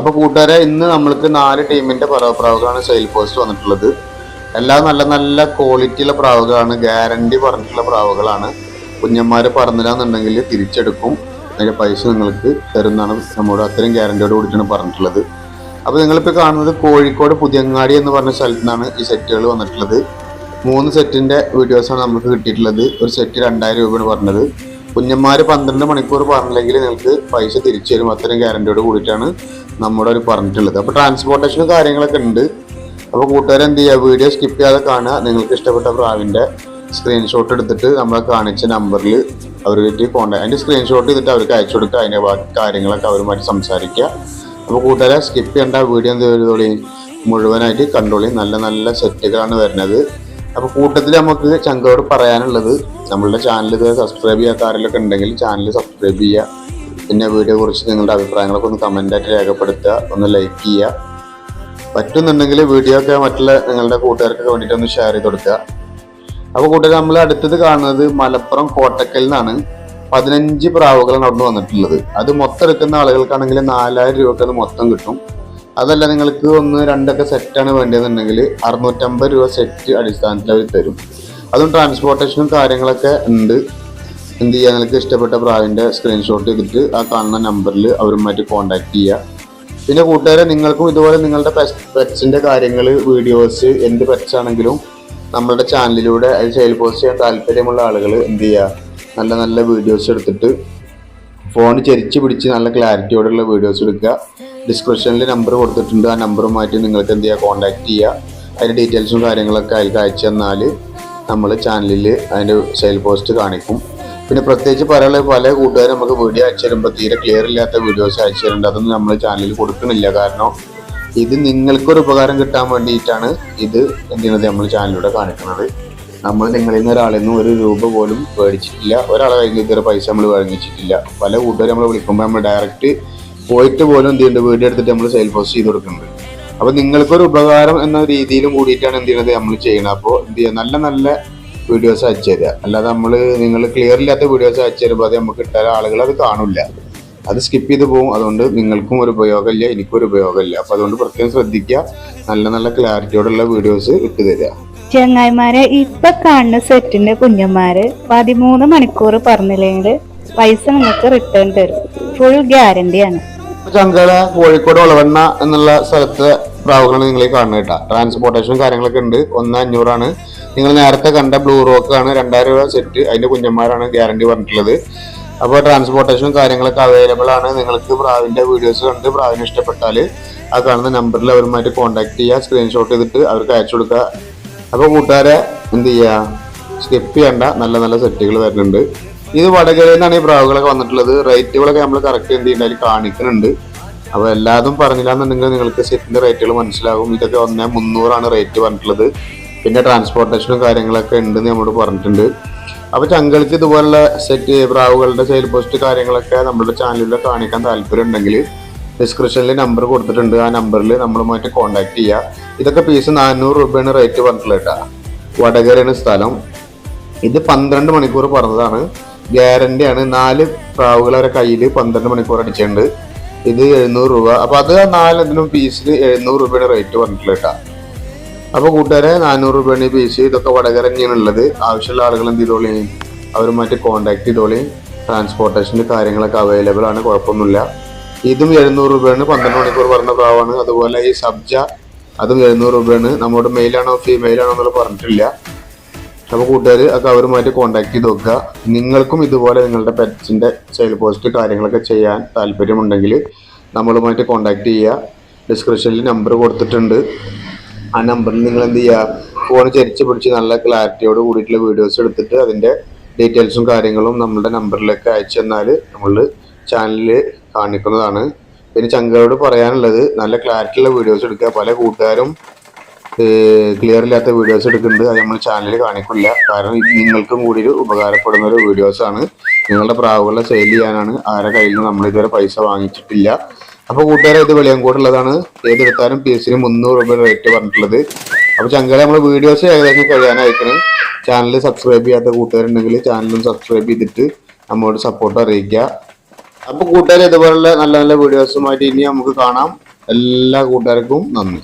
അപ്പോൾ കൂട്ടുകാരെ ഇന്ന് നമ്മൾക്ക് നാല് ടീമിന്റെ പ്രാവുകളാണ് സെയിൽ പോസ്റ്റ് വന്നിട്ടുള്ളത്. എല്ലാം നല്ല നല്ല ക്വാളിറ്റിയുള്ള പ്രാവുകളാണ് ഗ്യാരണ്ടി പറഞ്ഞിട്ടുള്ള പ്രാവുകളാണ്. കുഞ്ഞന്മാർ പറഞ്ഞില്ലാന്നുണ്ടെങ്കിൽ തിരിച്ചെടുക്കും. അതിന്റെ പൈസ നിങ്ങൾക്ക് തരുന്നതാണ് നമ്മുടെ അത്രയും ഗ്യാരണ്ടിയോട് കൂടിയിട്ടാണ് പറഞ്ഞിട്ടുള്ളത്. അപ്പോൾ നിങ്ങളിപ്പോൾ കാണുന്നത് കോഴിക്കോട് പുതിയങ്ങാടി എന്ന് പറഞ്ഞ സ്ഥലത്തു നിന്നാണ് ഈ സെറ്റുകൾ വന്നിട്ടുള്ളത്. മൂന്ന് സെറ്റിന്റെ വീഡിയോസാണ് നമുക്ക് കിട്ടിയിട്ടുള്ളത്. ഒരു സെറ്റ് രണ്ടായിരം രൂപയാണ് പറഞ്ഞത്. കുഞ്ഞന്മാർ പന്ത്രണ്ട് മണിക്കൂർ പറഞ്ഞില്ലെങ്കിൽ നിങ്ങൾക്ക് പൈസ തിരിച്ചു തരും. അത്രയും ഗ്യാരണ്ടിയോട് കൂടിയിട്ടാണ്. നമ്മുടെ ഒരു പറഞ്ഞിട്ടുള്ളത്. അപ്പോൾ ട്രാൻസ്പോർട്ടേഷനും കാര്യങ്ങളൊക്കെ ഉണ്ട്. അപ്പോൾ കൂട്ടുകാരെ എന്ത് ചെയ്യുക വീഡിയോ സ്കിപ്പ് ചെയ്യാതെ കാണുക. നിങ്ങൾക്ക് ഇഷ്ടപ്പെട്ട പ്രാവിന്റെ സ്ക്രീൻഷോട്ട് എടുത്തിട്ട് നമ്മളെ കാണിച്ച നമ്പറിൽ അവർക്ക് കോൺടാക്ട് അതിന്റെ സ്ക്രീൻഷോട്ട് ചെയ്തിട്ട് അവർക്ക് അയച്ചു കൊടുക്കുക. അതിന്റെ ബാക്കി കാര്യങ്ങളൊക്കെ അവരുമായിട്ട് സംസാരിക്കുക. അപ്പോൾ കൂട്ടുകാരെ സ്കിപ്പ് ചെയ്യേണ്ട വീഡിയോ എന്ത് ചെയ്തോളി? മുഴുവനായിട്ട് കണ്ടോളി. നല്ല നല്ല സെറ്റുകളാണ് വരുന്നത്. അപ്പോൾ കൂട്ടത്തിൽ നമുക്ക് ചങ്കോട് പറയാനുള്ളത് നമ്മളുടെ ചാനൽ ഇത് സബ്സ്ക്രൈബ് ചെയ്യാത്ത ആരെങ്കിലൊക്കെ ഉണ്ടെങ്കിൽ ചാനൽ സബ്സ്ക്രൈബ് ചെയ്യുക. പിന്നെ വീഡിയോ കുറിച്ച് നിങ്ങളുടെ അഭിപ്രായങ്ങളൊക്കെ ഒന്ന് കമന്റായിട്ട് രേഖപ്പെടുത്തുക. ഒന്ന് ലൈക്ക് ചെയ്യുക. പറ്റുന്നുണ്ടെങ്കിൽ വീഡിയോ ഒക്കെ മറ്റുള്ള നിങ്ങളുടെ കൂട്ടുകാർക്കൊക്കെ വേണ്ടിയിട്ട് ഒന്ന് ഷെയർ ചെയ്ത് കൊടുക്കുക. അപ്പോൾ കൂട്ടുകാർ നമ്മൾ അടുത്തത് കാണുന്നത് മലപ്പുറം കോട്ടക്കൽ നിന്നാണ്. പതിനഞ്ച് പ്രാവുകളാണ് അവിടെ വന്നിട്ടുള്ളത്. അത് മൊത്തം എടുക്കുന്ന ആളുകൾക്കാണെങ്കിൽ നാലായിരം രൂപക്ക് അത് മൊത്തം കിട്ടും. അതല്ല നിങ്ങൾക്ക് ഒന്ന് രണ്ടൊക്കെ സെറ്റാണ് വേണ്ടതെന്നുണ്ടെങ്കിൽ അറുന്നൂറ്റമ്പത് രൂപ സെറ്റ് അടിസ്ഥാനത്തിൽ അവർ തരും. അതും ട്രാൻസ്പോർട്ടേഷനും കാര്യങ്ങളൊക്കെ ഉണ്ട്. എന്ത് ചെയ്യുക നിങ്ങൾക്ക് ഇഷ്ടപ്പെട്ട പ്രാവിന്റെ സ്ക്രീൻഷോട്ട് എടുത്തിട്ട് ആ കാണുന്ന നമ്പറിൽ അവരുമായിട്ട് കോൺടാക്ട് ചെയ്യുക പിന്നെ കൂട്ടുകാരെ നിങ്ങൾക്കും ഇതുപോലെ നിങ്ങളുടെ പെറ്റ്സിന്റെ കാര്യങ്ങൾ വീഡിയോസ് എന്ത് പെറ്റ്സ് ആണെങ്കിലും നമ്മളുടെ ചാനലിലൂടെ അത് സെയിൽ പോസ്റ്റ് ചെയ്യാൻ താല്പര്യമുള്ള ആളുകൾ എന്ത് ചെയ്യുക നല്ല നല്ല വീഡിയോസ് എടുത്തിട്ട് ഫോൺ ചെരിച്ച് പിടിച്ച് നല്ല ക്ലാരിറ്റിയോടെയുള്ള വീഡിയോസ് എടുക്കുക. ഡിസ്ക്രിപ്ഷനിൽ നമ്പർ കൊടുത്തിട്ടുണ്ട്. ആ നമ്പറുമായിട്ട് നിങ്ങൾക്ക് എന്ത് ചെയ്യുക കോൺടാക്ട് ചെയ്യുക അതിന്റെ ഡീറ്റെയിൽസും കാര്യങ്ങളൊക്കെ അതിൽ അയച്ചു തന്നാൽ നമ്മൾ ചാനലിൽ അതിന്റെ സെയിൽ പോസ്റ്റ് കാണിക്കും. പിന്നെ പ്രത്യേകിച്ച് പല പല കൂട്ടുകാരും നമുക്ക് വീഡിയോ അയച്ചു തരുമ്പോൾ തീരെ ക്ലിയർ ഇല്ലാത്ത വീഡിയോസ് അയച്ചു തരുന്നുണ്ട്. അതൊന്നും നമ്മൾ ചാനലിൽ കൊടുക്കുന്നില്ല. കാരണം ഇത് നിങ്ങൾക്കൊരു ഉപകാരം കിട്ടാൻ വേണ്ടിയിട്ടാണ് ഇത് എന്ത് ചെയ്യുന്നത് നമ്മൾ ചാനലിലൂടെ കാണിക്കുന്നത്. നമ്മൾ നിങ്ങളിൽ നിന്ന് ഒരാളിൽ നിന്ന് ഒരു രൂപ പോലും മേടിച്ചിട്ടില്ല. ഒരാളെ കയ്യിൽ നിന്ന് പൈസ നമ്മൾ വാങ്ങിച്ചിട്ടില്ല. പല കൂട്ടുകാരും നമ്മൾ വിളിക്കുമ്പോൾ നമ്മൾ ഡയറക്റ്റ് പോയിട്ട് പോലും എന്ത് ചെയ്യുന്നുണ്ട്? വീഡിയോ എടുത്തിട്ട് നമ്മൾ സെയിൽ പോസ്റ്റ് ചെയ്ത് കൊടുക്കുന്നുണ്ട്. അപ്പോൾ നിങ്ങൾക്കൊരു ഉപകാരം എന്ന രീതിയിലും കൂടിയിട്ടാണ് എന്ത് ചെയ്യുന്നത് നമ്മൾ ചെയ്യുന്നത്. അപ്പോൾ എന്ത് ചെയ്യുക? നല്ല നല്ല വീഡിയോസ് അയച്ചു തരിക അല്ലാതെ നമ്മൾ നിങ്ങൾ ക്ലിയർ ഇല്ലാത്ത വീഡിയോസ് അയച്ചു തരുമ്പോൾ അത് നമുക്ക് ഇട്ടാൽ ആളുകൾ അത് കാണില്ല. അത് സ്കിപ്പ് ചെയ്ത് പോകും അതുകൊണ്ട് നിങ്ങൾക്കും ഒരു ഉപയോഗമില്ല എനിക്കും ഒരു ഉപയോഗമില്ല. അപ്പോൾ അതുകൊണ്ട് പ്രത്യേകം ശ്രദ്ധിക്കുക നല്ല നല്ല ക്ലാരിറ്റിയോടുള്ള വീഡിയോസ് ഇട്ട് തരിക ചെങ്ങായിമാരെ ഇപ്പൊ കാണുന്ന സെറ്റിന്റെ കുഞ്ഞന്മാര് പതിമൂന്ന് മണിക്കൂർ പറഞ്ഞില്ലെങ്കിൽ പൈസ നിങ്ങൾക്ക് റിട്ടേൺ തരും. ഫുൾ ഗ്യാരണ്ടിയാണ് ചങ്കള കോഴിക്കോട് ഒളവണ്ണ എന്നുള്ള സ്ഥലത്തെ പ്രാവുകളാണ് നിങ്ങൾ ഈ കാണുന്നത് കേട്ടോ. ട്രാൻസ്പോർട്ടേഷനും കാര്യങ്ങളൊക്കെ ഉണ്ട്. ഒന്ന് അഞ്ഞൂറാണ്. നിങ്ങൾ നേരത്തെ കണ്ട ബ്ലൂ റോക്ക് ആണ് രണ്ടായിരം രൂപ സെറ്റ് അതിന്റെ കുഞ്ഞന്മാരാണ് ഗ്യാരണ്ടി പറഞ്ഞിട്ടുള്ളത്. അപ്പോൾ ട്രാൻസ്പോർട്ടേഷനും കാര്യങ്ങളൊക്കെ അവൈലബിൾ ആണ്. നിങ്ങൾക്ക് പ്രാവിന്റെ വീഡിയോസ് കണ്ട് പ്രാവിനെ ഇഷ്ടപ്പെട്ടാൽ ആ കാണുന്ന നമ്പറിൽ അവരുമായിട്ട് കോൺടാക്ട് ചെയ്യുക സ്ക്രീൻഷോട്ട് ചെയ്തിട്ട് അവർക്ക് അയച്ചു കൊടുക്കുക അപ്പോൾ കൂട്ടുകാരെ എന്ത് ചെയ്യുക സ്കിപ്പ് ചെയ്യേണ്ട. നല്ല നല്ല സെറ്റുകൾ വരുന്നുണ്ട്. ഇത് വടകരയിൽ നിന്നാണ് ഈ പ്രാവുകളൊക്കെ വന്നിട്ടുള്ളത്. റേറ്റുകളൊക്കെ നമ്മൾ കറക്റ്റ് എന്ത് ചെയ്യുന്നുണ്ട് അതിൽ കാണിക്കുന്നുണ്ട്. അപ്പോൾ എല്ലാതും പറഞ്ഞില്ല എന്നുണ്ടെങ്കിൽ നിങ്ങൾക്ക് സെറ്റിന്റെ റേറ്റുകൾ മനസ്സിലാകും ഇതൊക്കെ ഒന്നേ മുന്നൂറാണ് റേറ്റ് പറഞ്ഞിട്ടുള്ളത്. പിന്നെ ട്രാൻസ്പോർട്ടേഷനും കാര്യങ്ങളൊക്കെ ഉണ്ടെന്ന് നമ്മോട് പറഞ്ഞിട്ടുണ്ട്. അപ്പോൾ ചങ്കൾക്ക് ഇതുപോലുള്ള സെറ്റ് പ്രാവുകളുടെ സെയിൽ പോസ്റ്റ് കാര്യങ്ങളൊക്കെ നമ്മുടെ ചാനലിൽ കാണിക്കാൻ താല്പര്യം ഉണ്ടെങ്കിൽ ഡിസ്ക്രിപ്ഷനിൽ നമ്പർ കൊടുത്തിട്ടുണ്ട്. ആ നമ്പറിൽ നമ്മളുമായിട്ട് കോൺടാക്ട് ചെയ്യുക ഇതൊക്കെ പീസ് നാനൂറ് രൂപയാണ് റേറ്റ് പറഞ്ഞിട്ടുള്ളത് കേട്ടോ. വടകരയാണ് സ്ഥലം. ഇത് പന്ത്രണ്ട് മണിക്കൂർ പറഞ്ഞതാണ്. ഗ്യാരണ്ടി ആണ്. നാല് പ്രാവുകൾ അവരെ കയ്യിൽ പന്ത്രണ്ട് മണിക്കൂർ അടിച്ചിട്ടുണ്ട്. ഇത് എഴുന്നൂറ് രൂപ. അപ്പോൾ അത് നാലെന്തിനും പീസിന് എഴുന്നൂറ് രൂപയുടെ റേറ്റ് പറഞ്ഞിട്ടുള്ള കേട്ടാ. അപ്പൊ കൂട്ടുകാരെ നാനൂറ് രൂപയാണ് ഈ പീസ് ഇതൊക്കെ വടകര തന്നെയാണ് ഉള്ളത് ആവശ്യമുള്ള ആളുകൾ എന്ത് ചെയ്തോളി? അവരുമായിട്ട് കോൺടാക്ട് ചെയ്തോളിയും ട്രാൻസ്പോർട്ടേഷന്റെ കാര്യങ്ങളൊക്കെ അവൈലബിൾ ആണ് കുഴപ്പമൊന്നുമില്ല. ഇതും എഴുന്നൂറ് രൂപയാണ് പന്ത്രണ്ട് മണിക്കൂർ പറഞ്ഞ പ്രാവാണ് അതുപോലെ ഈ സബ്ജ അതും എഴുന്നൂറ് രൂപയാണ്. നമ്മുടെ മെയിലാണോ ഫീമെയിലാണോ എന്നുള്ളത് പറഞ്ഞിട്ടില്ല. അപ്പോൾ കൂട്ടുകാർ ഒക്കെ അവരുമായിട്ട് കോൺടാക്ട് ചെയ്ത് നോക്കുക. നിങ്ങൾക്കും ഇതുപോലെ നിങ്ങളുടെ പെറ്റ്സിന്റെ സെയിൽ പോസ്റ്റ് കാര്യങ്ങളൊക്കെ ചെയ്യാൻ താല്പര്യമുണ്ടെങ്കിൽ നമ്മളുമായിട്ട് കോൺടാക്ട് ചെയ്യുക. ഡിസ്ക്രിപ്ഷനിൽ നമ്പർ കൊടുത്തിട്ടുണ്ട്. ആ നമ്പറിൽ നിങ്ങൾ എന്ത് ചെയ്യുക ഫോൺ ചരിച്ച് പിടിച്ച് നല്ല ക്ലാരിറ്റിയോട് കൂടിയിട്ടുള്ള വീഡിയോസ് എടുത്തിട്ട് അതിന്റെ ഡീറ്റെയിൽസും കാര്യങ്ങളും നമ്മളുടെ നമ്പറിലേക്ക് അയച്ചു തന്നാൽ നമ്മൾ ചാനലിൽ കാണിക്കുന്നതാണ്. പിന്നെ ചങ്കരോട് പറയാനുള്ളത് നല്ല ക്ലാരിറ്റി ഉള്ള വീഡിയോസ് എടുക്കുക. പല കൂട്ടുകാരും ക്ലിയർ ഇല്ലാത്ത വീഡിയോസ് എടുക്കുന്നുണ്ട്. അത് നമ്മൾ ചാനലിൽ കാണിക്കില്ല. കാരണം നിങ്ങൾക്കും കൂടി ഒരു ഉപകാരപ്പെടുന്ന ഒരു വീഡിയോസാണ് നിങ്ങളുടെ പ്രാവുകളെ സെയിൽ ചെയ്യാനാണ് ആരുടെ കയ്യിൽ നിന്ന് നമ്മൾ ഇതുവരെ പൈസ വാങ്ങിച്ചിട്ടില്ല. അപ്പോൾ കൂട്ടുകാരെ ഇത് വെളിയങ്കോട്ടുള്ളതാണ് ഏതെടുത്താലും പീസിന് മുന്നൂറ് രൂപ റേറ്റ് പറഞ്ഞിട്ടുള്ളത്. അപ്പോൾ ചങ്കര നമ്മൾ വീഡിയോസ് ഏകദേശം കഴിയാനായിരിക്കണം ചാനൽ സബ്സ്ക്രൈബ് ചെയ്യാത്ത കൂട്ടുകാരുണ്ടെങ്കിൽ ചാനലും സബ്സ്ക്രൈബ് ചെയ്തിട്ട് നമ്മോട് സപ്പോർട്ട് അറിയിക്കുക. അപ്പൊ കൂട്ടുകാർ ഇതുപോലുള്ള നല്ല നല്ല വീഡിയോസുമായിട്ട് ഇനി നമുക്ക് കാണാം. എല്ലാ കൂട്ടുകാർക്കും നന്ദി.